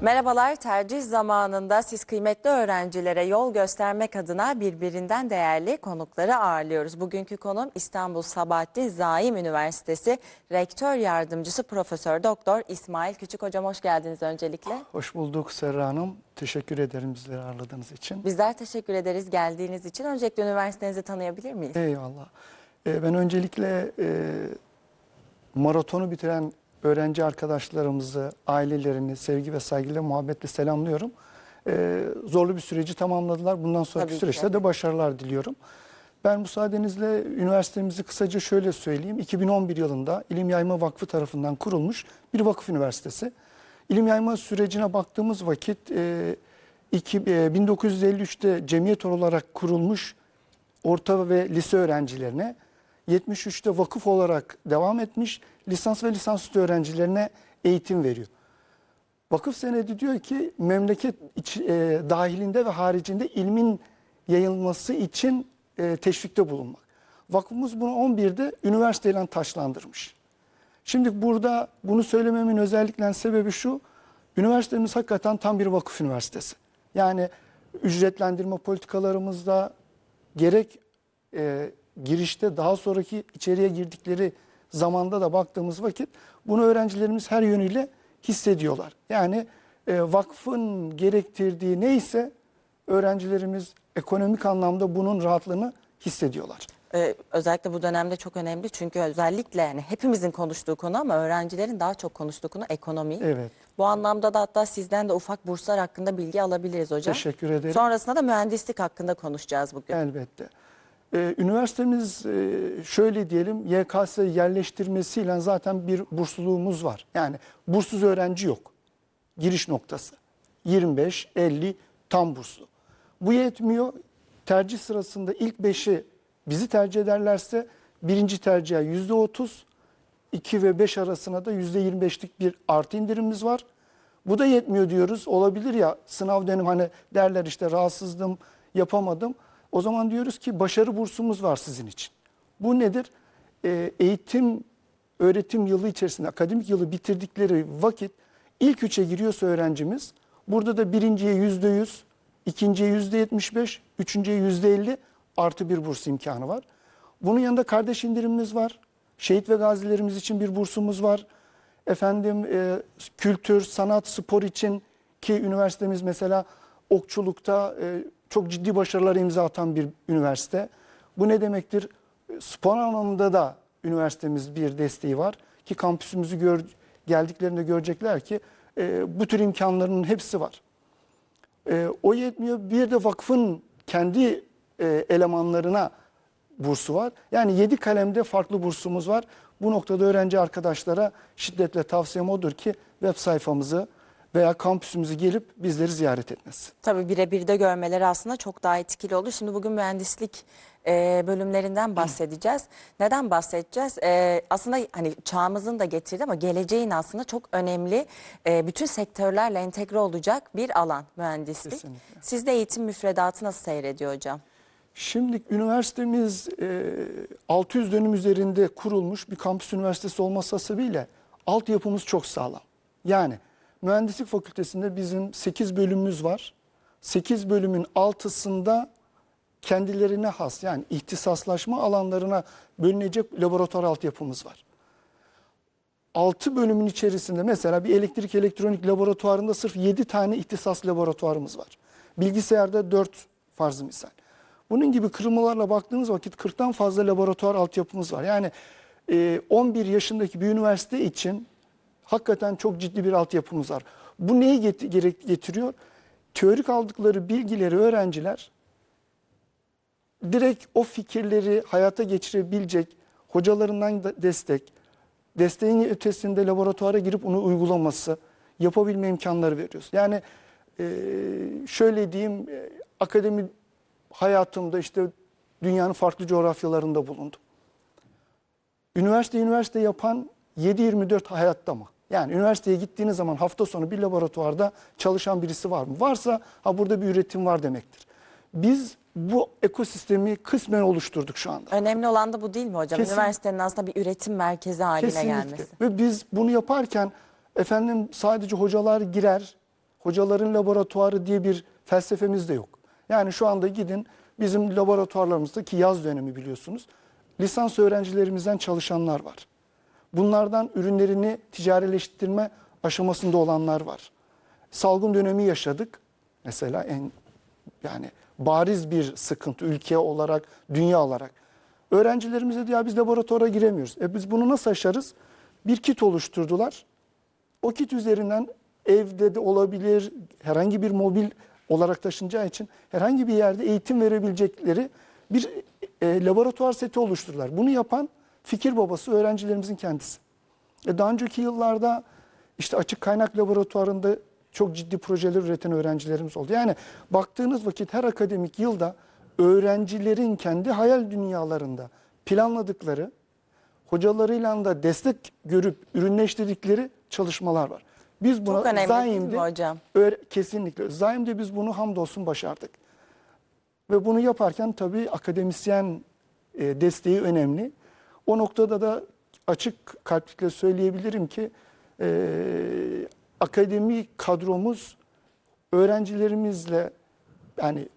Merhabalar, tercih zamanında siz kıymetli öğrencilere yol göstermek adına birbirinden değerli konukları ağırlıyoruz. Bugünkü konum İstanbul Sabahattin Zaim Üniversitesi Rektör Yardımcısı Profesör Doktor İsmail Küçük Hocam hoş geldiniz öncelikle. Hoş bulduk Serra Hanım. Teşekkür ederim bizleri ağırladığınız için. Bizler teşekkür ederiz geldiğiniz için. Öncelikle üniversitenizi tanıyabilir miyiz? Eyvallah. Ee, ben öncelikle e, maratonu bitiren öğrenci arkadaşlarımızı, ailelerini sevgi ve saygıyla, muhabbetle selamlıyorum. Ee, zorlu bir süreci tamamladılar. Bundan sonraki Tabii ki. süreçte de başarılar diliyorum. Ben müsaadenizle üniversitemizi kısaca şöyle söyleyeyim. 2011 yılında İlim Yayma Vakfı tarafından kurulmuş bir vakıf üniversitesi. İlim yayma sürecine baktığımız vakit e, iki- e, 1953'te cemiyet olarak kurulmuş orta ve lise öğrencilerine 73'te vakıf olarak devam etmiş lisans ve lisansüstü öğrencilerine eğitim veriyor. Vakıf senedi diyor ki memleket iç- e, dahilinde ve haricinde ilmin yayılması için e, teşvikte bulunmak. Vakfımız bunu 11'de üniversiteyle taşlandırmış. Şimdi burada bunu söylememin özellikle sebebi şu. Üniversitemiz hakikaten tam bir vakıf üniversitesi. Yani ücretlendirme politikalarımızda gerek e, girişte daha sonraki içeriye girdikleri zamanda da baktığımız vakit bunu öğrencilerimiz her yönüyle hissediyorlar. Yani e, vakfın gerektirdiği neyse öğrencilerimiz ekonomik anlamda bunun rahatlığını hissediyorlar. Ee, özellikle bu dönemde çok önemli çünkü özellikle yani hepimizin konuştuğu konu ama öğrencilerin daha çok konuştuğu konu ekonomi. Evet. Bu anlamda da hatta sizden de ufak burslar hakkında bilgi alabiliriz hocam. Teşekkür ederim. Sonrasında da mühendislik hakkında konuşacağız bugün. Elbette. Ee, üniversitemiz e, şöyle diyelim YKS yerleştirmesiyle zaten bir bursluluğumuz var. Yani burssuz öğrenci yok. Giriş noktası. 25, 50 tam burslu. Bu yetmiyor. Tercih sırasında ilk 5'i bizi tercih ederlerse birinci tercihe yüzde 30, 2 ve 5 arasına da yüzde 25'lik bir artı indirimimiz var. Bu da yetmiyor diyoruz. Olabilir ya sınav dönemi hani derler işte rahatsızdım, yapamadım. O zaman diyoruz ki başarı bursumuz var sizin için. Bu nedir? Ee, eğitim, öğretim yılı içerisinde akademik yılı bitirdikleri vakit ilk üçe giriyorsa öğrencimiz burada da birinciye yüzde yüz, ikinciye yüzde yetmiş beş, üçüncüye yüzde elli artı bir burs imkanı var. Bunun yanında kardeş indirimimiz var. Şehit ve gazilerimiz için bir bursumuz var. Efendim e, kültür, sanat, spor için ki üniversitemiz mesela okçulukta e, çok ciddi başarılar imza atan bir üniversite. Bu ne demektir? Spor anlamında da üniversitemiz bir desteği var ki kampüsümüzü gör, geldiklerinde görecekler ki e, bu tür imkanların hepsi var. E, o yetmiyor. Bir de vakfın kendi e, elemanlarına bursu var. Yani 7 kalemde farklı bursumuz var. Bu noktada öğrenci arkadaşlara şiddetle tavsiyem odur ki web sayfamızı veya kampüsümüzü gelip bizleri ziyaret etmesi. Tabii birebir de görmeleri aslında çok daha etkili olur. Şimdi bugün mühendislik e, bölümlerinden bahsedeceğiz. Neden bahsedeceğiz? E, aslında hani çağımızın da getirdi ama geleceğin aslında çok önemli e, bütün sektörlerle entegre olacak bir alan mühendislik. Kesinlikle. Sizde eğitim müfredatı nasıl seyrediyor hocam? Şimdi üniversitemiz e, 600 dönüm üzerinde kurulmuş bir kampüs üniversitesi olması hasebiyle altyapımız çok sağlam. Yani mühendislik fakültesinde bizim 8 bölümümüz var. 8 bölümün altısında kendilerine has yani ihtisaslaşma alanlarına bölünecek laboratuvar altyapımız var. 6 bölümün içerisinde mesela bir elektrik elektronik laboratuvarında sırf 7 tane ihtisas laboratuvarımız var. Bilgisayarda 4 farzı misal. Bunun gibi kırılmalarla baktığınız vakit 40'tan fazla laboratuvar altyapımız var. Yani e, 11 yaşındaki bir üniversite için hakikaten çok ciddi bir altyapımız var. Bu neyi getiriyor? Teorik aldıkları bilgileri öğrenciler direkt o fikirleri hayata geçirebilecek hocalarından da destek, desteğin ötesinde laboratuvara girip onu uygulaması, yapabilme imkanları veriyoruz. Yani e, şöyle diyeyim, e, akademi hayatımda işte dünyanın farklı coğrafyalarında bulundum. Üniversite üniversite yapan 7-24 hayatta mı? Yani üniversiteye gittiğiniz zaman hafta sonu bir laboratuvarda çalışan birisi var mı? Varsa ha burada bir üretim var demektir. Biz bu ekosistemi kısmen oluşturduk şu anda. Önemli olan da bu değil mi hocam? Kesin- Üniversitenin aslında bir üretim merkezi haline Kesinlikle. gelmesi. Ve biz bunu yaparken efendim sadece hocalar girer, hocaların laboratuvarı diye bir felsefemiz de yok. Yani şu anda gidin bizim laboratuvarlarımızdaki yaz dönemi biliyorsunuz. Lisans öğrencilerimizden çalışanlar var. Bunlardan ürünlerini ticarileştirme aşamasında olanlar var. Salgın dönemi yaşadık. Mesela en yani bariz bir sıkıntı ülke olarak, dünya olarak. Öğrencilerimize diyor "Ya biz laboratuvara giremiyoruz. E biz bunu nasıl aşarız? Bir kit oluşturdular. O kit üzerinden evde de olabilir, herhangi bir mobil olarak taşınacağı için herhangi bir yerde eğitim verebilecekleri bir e, laboratuvar seti oluşturdular. Bunu yapan fikir babası öğrencilerimizin kendisi. E daha önceki yıllarda işte açık kaynak laboratuvarında çok ciddi projeler üreten öğrencilerimiz oldu. Yani baktığınız vakit her akademik yılda öğrencilerin kendi hayal dünyalarında planladıkları, hocalarıyla da destek görüp ürünleştirdikleri çalışmalar var. Biz buna Çok önemli değil mi Zaim'de hocam? öğre- kesinlikle. Zaim'de biz bunu hamdolsun başardık. Ve bunu yaparken tabii akademisyen e, desteği önemli. O noktada da açık kalplikle söyleyebilirim ki e, akademi kadromuz öğrencilerimizle yani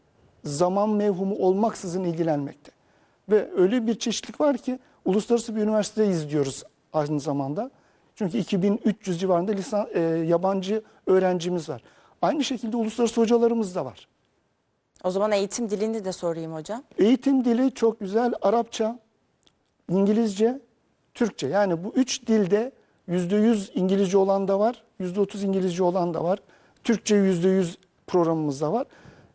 zaman mevhumu olmaksızın ilgilenmekte. Ve öyle bir çeşitlilik var ki uluslararası bir üniversite izliyoruz aynı zamanda. Çünkü 2300 civarında lisan, e, yabancı öğrencimiz var. Aynı şekilde uluslararası hocalarımız da var. O zaman eğitim dilini de sorayım hocam. Eğitim dili çok güzel. Arapça, İngilizce, Türkçe. Yani bu üç dilde %100 İngilizce olan da var, %30 İngilizce olan da var. Türkçe %100 programımız da var.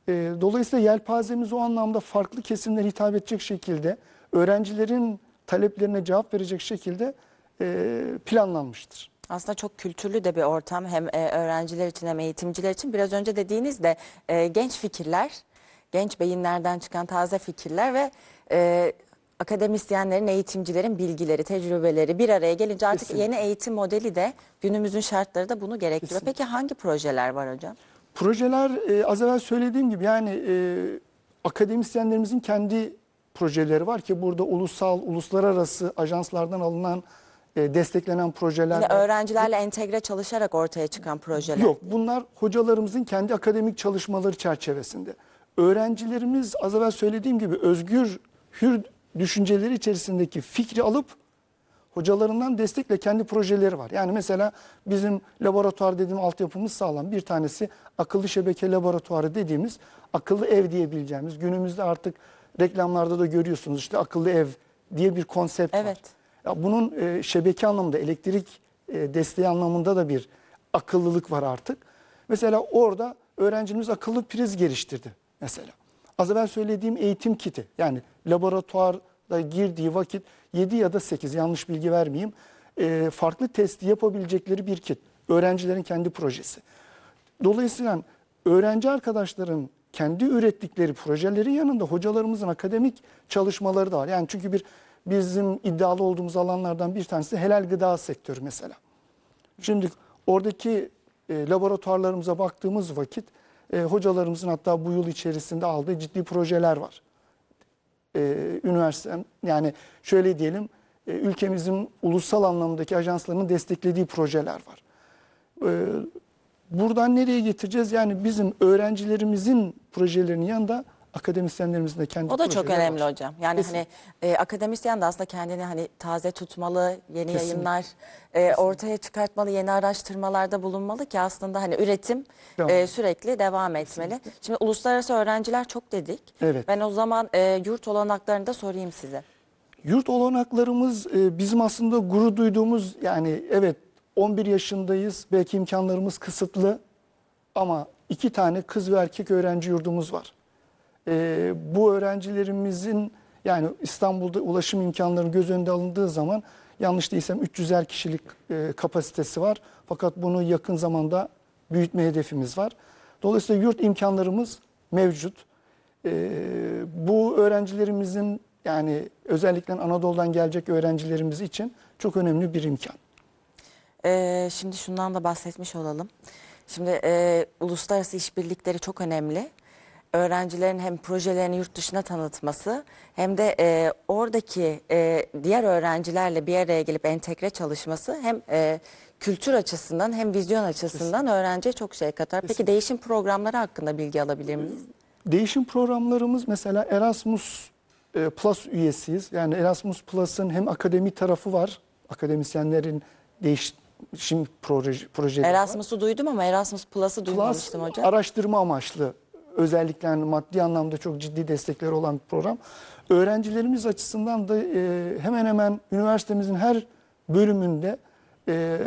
Ee, dolayısıyla yelpazemiz o anlamda farklı kesimlere hitap edecek şekilde, öğrencilerin taleplerine cevap verecek şekilde e, planlanmıştır. Aslında çok kültürlü de bir ortam hem e, öğrenciler için hem eğitimciler için. Biraz önce dediğiniz de e, genç fikirler, genç beyinlerden çıkan taze fikirler ve e, akademisyenlerin, eğitimcilerin bilgileri, tecrübeleri bir araya gelince artık Kesinlikle. yeni eğitim modeli de günümüzün şartları da bunu gerektiriyor. Kesinlikle. Peki hangi projeler var hocam? Projeler e, az evvel söylediğim gibi yani e, akademisyenlerimizin kendi projeleri var ki burada ulusal, uluslararası ajanslardan alınan, e, desteklenen projeler Yine öğrencilerle entegre çalışarak ortaya çıkan projeler. Yok bunlar hocalarımızın kendi akademik çalışmaları çerçevesinde. Öğrencilerimiz az evvel söylediğim gibi özgür, hür düşünceleri içerisindeki fikri alıp hocalarından destekle kendi projeleri var. Yani mesela bizim laboratuvar dediğim altyapımız sağlam. Bir tanesi akıllı şebeke laboratuvarı dediğimiz akıllı ev diyebileceğimiz günümüzde artık reklamlarda da görüyorsunuz işte akıllı ev diye bir konsept var. Evet. Ya bunun e, şebeke anlamında, elektrik e, desteği anlamında da bir akıllılık var artık. Mesela orada öğrencimiz akıllı priz geliştirdi mesela. Az evvel söylediğim eğitim kiti yani laboratuvarda girdiği vakit 7 ya da 8 yanlış bilgi vermeyeyim e, farklı testi yapabilecekleri bir kit. Öğrencilerin kendi projesi. Dolayısıyla öğrenci arkadaşların kendi ürettikleri projelerin yanında hocalarımızın akademik çalışmaları da var. Yani çünkü bir bizim iddialı olduğumuz alanlardan bir tanesi helal gıda sektörü mesela. Şimdi oradaki e, laboratuvarlarımıza baktığımız vakit e, hocalarımızın hatta bu yıl içerisinde aldığı ciddi projeler var. E, üniversite yani şöyle diyelim e, ülkemizin ulusal anlamdaki ajanslarının desteklediği projeler var. E, buradan nereye getireceğiz? Yani bizim öğrencilerimizin projelerinin yanında akademisyenlerimizin de kendi O da çok projeleri önemli var. hocam. Yani Kesinlikle. hani e, akademisyen de aslında kendini hani taze tutmalı, yeni Kesinlikle. yayınlar e, ortaya çıkartmalı, yeni araştırmalarda bulunmalı ki aslında hani üretim Devam. e, sürekli devam etmeli. Şimdi uluslararası öğrenciler çok dedik. Evet. Ben o zaman e, yurt olanaklarını da sorayım size. Yurt olanaklarımız e, bizim aslında gurur duyduğumuz yani evet 11 yaşındayız belki imkanlarımız kısıtlı ama iki tane kız ve erkek öğrenci yurdumuz var. E, bu öğrencilerimizin yani İstanbul'da ulaşım imkanları göz önünde alındığı zaman yanlış değilsem 300'er kişilik e, kapasitesi var. Fakat bunu yakın zamanda büyütme hedefimiz var. Dolayısıyla yurt imkanlarımız mevcut. Ee, bu öğrencilerimizin yani özellikle Anadolu'dan gelecek öğrencilerimiz için çok önemli bir imkan. Ee, şimdi şundan da bahsetmiş olalım. Şimdi e, uluslararası işbirlikleri çok önemli. Öğrencilerin hem projelerini yurt dışına tanıtması hem de e, oradaki e, diğer öğrencilerle bir araya gelip entegre çalışması hem e, kültür açısından hem vizyon açısından öğrenciye çok şey katar. Peki değişim programları hakkında bilgi alabilir miyiz? Değişim programlarımız mesela Erasmus e, Plus üyesiyiz. Yani Erasmus Plus'ın hem akademi tarafı var. Akademisyenlerin değişim proje, projeleri. Erasmus'u duydum ama Erasmus Plus'ı Plus duymamıştım hocam. araştırma amaçlı özellikle yani maddi anlamda çok ciddi destekleri olan bir program. Öğrencilerimiz açısından da e, hemen hemen üniversitemizin her bölümünde e,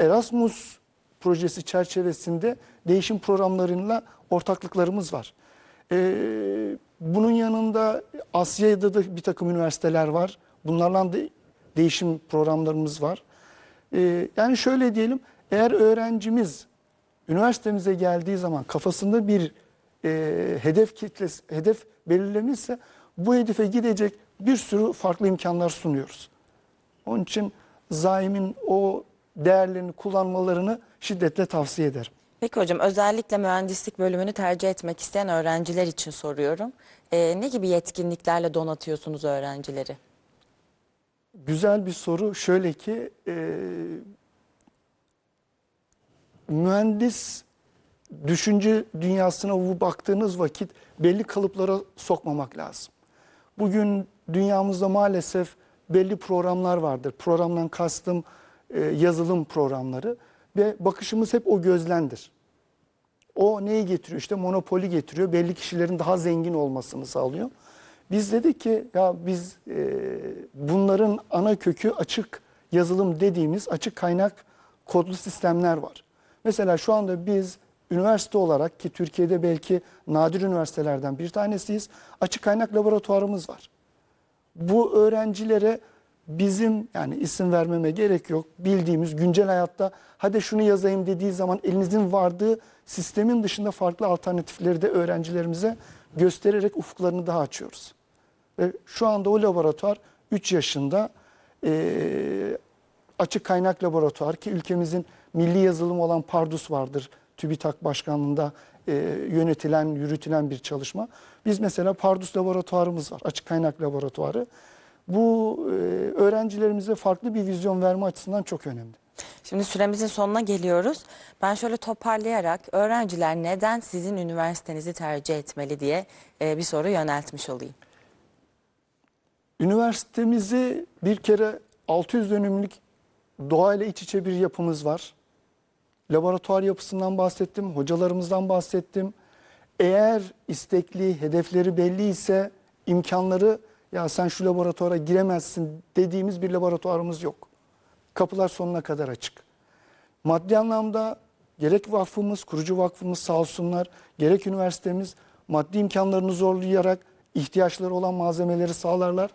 Erasmus projesi çerçevesinde değişim programlarıyla ortaklıklarımız var. E, bunun yanında Asya'da da bir takım üniversiteler var. Bunlarla da değişim programlarımız var. E, yani şöyle diyelim eğer öğrencimiz üniversitemize geldiği zaman kafasında bir e, hedef kitlesi, hedef belirlemişse bu hedefe gidecek bir sürü farklı imkanlar sunuyoruz. Onun için zaimin o değerlerini kullanmalarını şiddetle tavsiye ederim. Peki hocam özellikle mühendislik bölümünü tercih etmek isteyen öğrenciler için soruyorum. Ee, ne gibi yetkinliklerle donatıyorsunuz öğrencileri? Güzel bir soru. Şöyle ki e, mühendis düşünce dünyasına baktığınız vakit belli kalıplara sokmamak lazım. Bugün dünyamızda maalesef belli programlar vardır. Programdan kastım e, yazılım programları ve bakışımız hep o gözlendir. O neyi getiriyor? İşte monopoli getiriyor. Belli kişilerin daha zengin olmasını sağlıyor. Biz dedik ki ya biz e, bunların ana kökü açık yazılım dediğimiz açık kaynak kodlu sistemler var. Mesela şu anda biz üniversite olarak ki Türkiye'de belki nadir üniversitelerden bir tanesiyiz. Açık kaynak laboratuvarımız var. Bu öğrencilere bizim yani isim vermeme gerek yok bildiğimiz güncel hayatta hadi şunu yazayım dediği zaman elinizin vardığı sistemin dışında farklı alternatifleri de öğrencilerimize göstererek ufuklarını daha açıyoruz. Ve şu anda o laboratuvar 3 yaşında eee, açık kaynak laboratuvar ki ülkemizin milli yazılım olan Pardus vardır. TÜBİTAK başkanlığında eee, yönetilen, yürütülen bir çalışma. Biz mesela Pardus laboratuvarımız var, açık kaynak laboratuvarı. Bu eee, öğrencilerimize farklı bir vizyon verme açısından çok önemli. Şimdi süremizin sonuna geliyoruz. Ben şöyle toparlayarak öğrenciler neden sizin üniversitenizi tercih etmeli diye e, bir soru yöneltmiş olayım. Üniversitemizi bir kere 600 dönümlük doğayla iç içe bir yapımız var. Laboratuvar yapısından bahsettim, hocalarımızdan bahsettim. Eğer istekli, hedefleri belli ise imkanları ya sen şu laboratuvara giremezsin dediğimiz bir laboratuvarımız yok. Kapılar sonuna kadar açık. Maddi anlamda gerek vakfımız, kurucu vakfımız sağ olsunlar, gerek üniversitemiz maddi imkanlarını zorlayarak ihtiyaçları olan malzemeleri sağlarlar.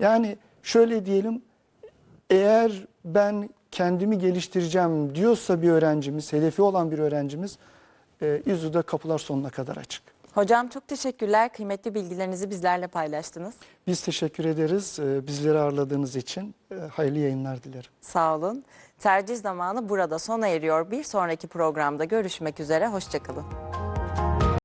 Yani şöyle diyelim, eğer ben kendimi geliştireceğim diyorsa bir öğrencimiz, hedefi olan bir öğrencimiz, e, İZU'da kapılar sonuna kadar açık. Hocam çok teşekkürler. Kıymetli bilgilerinizi bizlerle paylaştınız. Biz teşekkür ederiz e, bizleri ağırladığınız için. E, hayırlı yayınlar dilerim. Sağ olun. Tercih zamanı burada sona eriyor. Bir sonraki programda görüşmek üzere. Hoşçakalın.